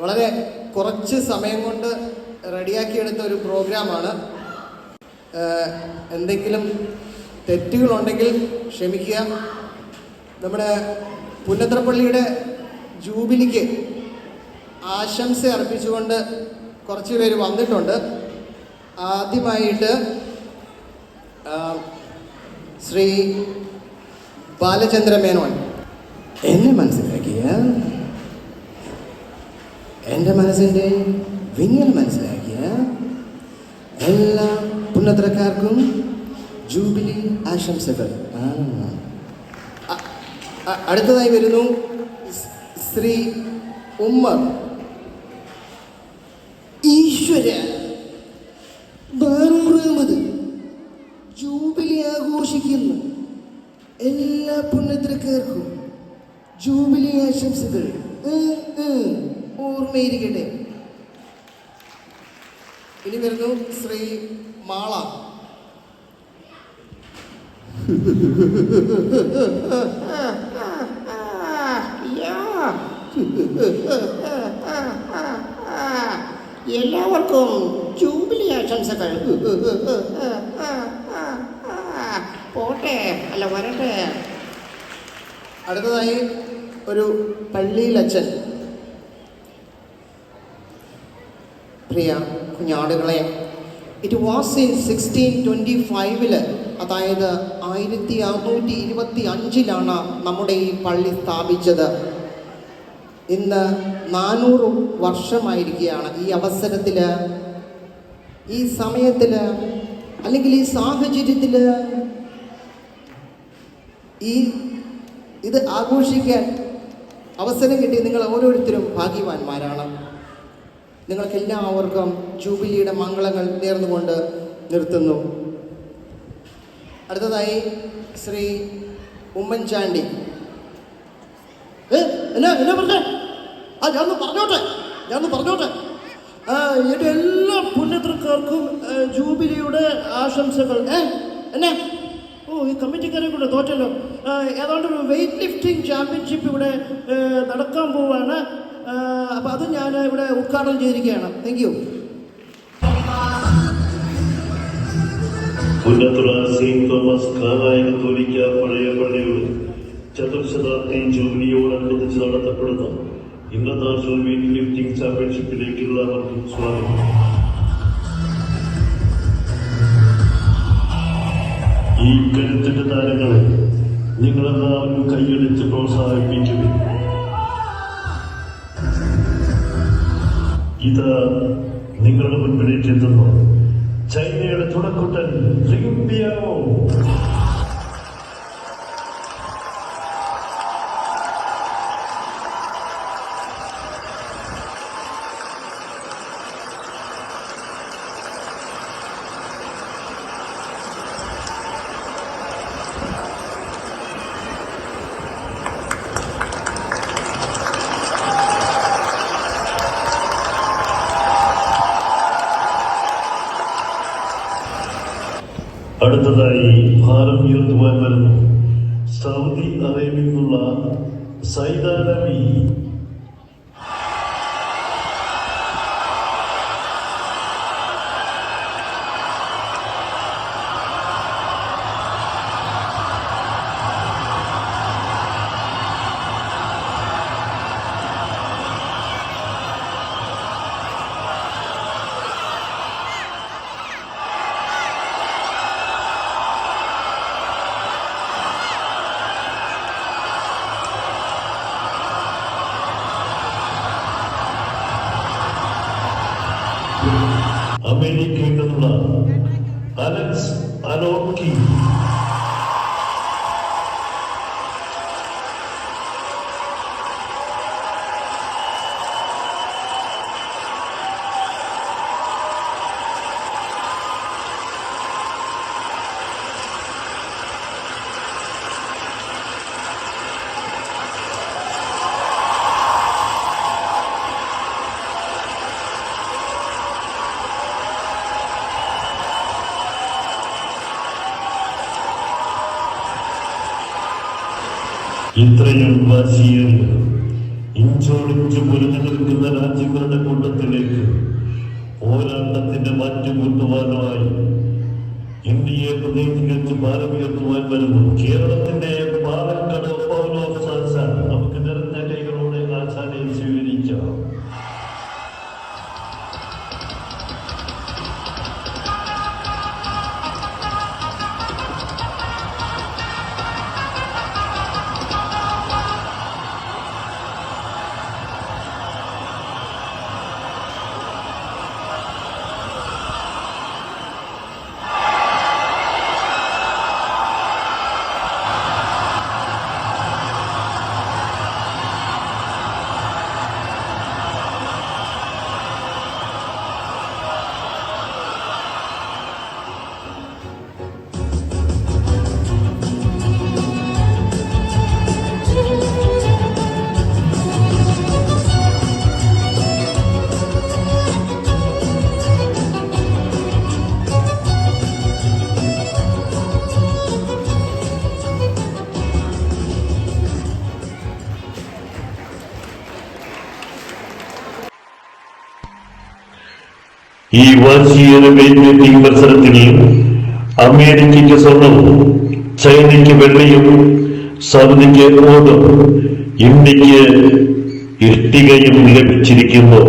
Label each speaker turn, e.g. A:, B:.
A: വളരെ കുറച്ച് സമയം കൊണ്ട് റെഡിയാക്കിയെടുത്ത ഒരു പ്രോഗ്രാമാണ്. എന്തെങ്കിലും തെറ്റുകളുണ്ടെങ്കിൽ ക്ഷമിക്കുക. നമ്മുടെ പുന്നത്രപ്പള്ളിയുടെ ജൂബിലിക്ക് ആശംസ അർപ്പിച്ചുകൊണ്ട് കുറച്ച് പേര് വന്നിട്ടുണ്ട്. ആദ്യമായിട്ട് ശ്രീ ബാലചന്ദ്ര മേനോൻ എന്നെ മനസ്സിലാക്കിയ? എന്റെ മനസ്സിന്റെ വിങ്ങൽ മനസ്സിലാക്കിയ എല്ലാ പുന്നത്രക്കാർക്കും ജൂബിലി ആശംസകൾ. അടുത്തതായി വരുന്നു ശ്രീ ഉമ്മർ. ഈശ്വര ബാനൂറാമത് ജൂബിലി ആഘോഷിക്കുന്നു. എല്ലാ പുണ്യത്രക്കാർക്കും ജൂബിലി ആശംസകൾ. ഉം, ഉം. ഓർമ്മയിരിക്കട്ടെ ഇനി വരുന്നു ശ്രീ മാള.
B: എല്ലാവർക്കും ജൂബിലി ആശംസകൾ. പോട്ടെ അല്ല വരട്ടെ.
A: അടുത്തതായി ഒരു പള്ളിയിലച്ഛൻ. പ്രിയ കുഞ്ഞാടുകളെ it was in sixteen twenty ഫൈവിൽ അതായത് ആയിരത്തി അറുന്നൂറ്റി ഇരുപത്തി അഞ്ചിലാണ് നമ്മുടെ ഈ പള്ളി സ്ഥാപിച്ചത്. ഇന്ന് നാനൂറ് വർഷമായിരിക്കുകയാണ് ഈ അവസരത്തിൽ ഈ സമയത്തിൽ അല്ലെങ്കിൽ ഈ സാഹചര്യത്തിൽ ഈ ഇത് ആഘോഷിക്കാൻ അവസരം കിട്ടി നിങ്ങൾ ഓരോരുത്തരും ഭാഗ്യവാന്മാരാണ്. നിങ്ങൾക്ക് എല്ലാവർക്കും ജൂബിലിയുടെ മംഗളങ്ങൾ നേർന്നുകൊണ്ട് നിർത്തുന്നു. അടുത്തതായി ശ്രീ ഉമ്മൻചാണ്ടി. പറഞ്ഞോട്ടെ? പറഞ്ഞോട്ടെ? എല്ലാ പുണ്യത്രക്കാർക്കും ജൂബിലിയുടെ ആശംസകൾ. എന്നെ? ഓ ഈ കമ്മിറ്റിക്കാരെ കൂടെ തോറ്റല്ലോ. ഏതാണ്ട് വെയിറ്റ് ലിഫ്റ്റിംഗ് ചാമ്പ്യൻഷിപ്പ് ഇവിടെ നടക്കാൻ പോവാണ്. അപ്പോൾ അത് ഞാൻ ഇവിടെ ഉദ്ഘാടനം ചെയ്തിരിക്കുകയാണ്. Thank you
C: Punnathura Saint Thomas Knanaya കത്തോലിക്ക പഴയ പള്ളിയുടെ ചതുർശതാബ്ദി ജൂബിലിയോടനുബന്ധിച്ച് നടത്തപ്പെടുന്ന ഇന്റർനാഷണൽ വെയിറ്റ് ലിഫ്റ്റിംഗ് ചാമ്പ്യൻഷിപ്പിലേക്കുള്ള സ്വാഗതം. ഈ കരുത്തിന്റെ താരങ്ങളെ നിങ്ങളെല്ലാവരും കൈയടിച്ച് പ്രോത്സാഹിപ്പിക്കുവിൻ. ഇത് നിങ്ങളുടെ മുൻപിലേക്ക് എത്തുന്നു. ചൈനയുടെ തുടക്കുട്ടൻ ലിംബിയാവോ അടുത്തതായി ഭാരം ഉയർത്തുവാൻ വരുന്നു. സൗദി അറേബ്യയിലുള്ള സൈദാനബി അമേരിക്കയിൽ നിന്നുള്ള അലക്സ് അലോക്കി ഇത്രയും വാശിയേറിയ ഇഞ്ചോടിഞ്ചു പൊരുതി നിൽക്കുന്ന രാജ്യങ്ങളുടെ കൂട്ടത്തിലേക്ക് പോരാട്ടത്തിന്റെ മാറ്റുകൂട്ടുവാനുമായി ഇന്ത്യയെ പ്രതിനിധീകരിച്ച് ഭാരമുയർത്തുവാൻ വരുന്നു. കേരളത്തിന്റെ പാലക്കാട് ഈ വാശിയേറെ വെയിറ്റ്ലിഫ്റ്റിംഗ് മത്സരത്തിൽ അമേരിക്കയ്ക്ക് സ്വർണവും ചൈനയ്ക്ക് വെള്ളിയും സൗദിക്ക് ഓടും ഇന്ത്യയ്ക്ക് ഇഷ്ടികയും ലഭിച്ചിരിക്കുന്നു.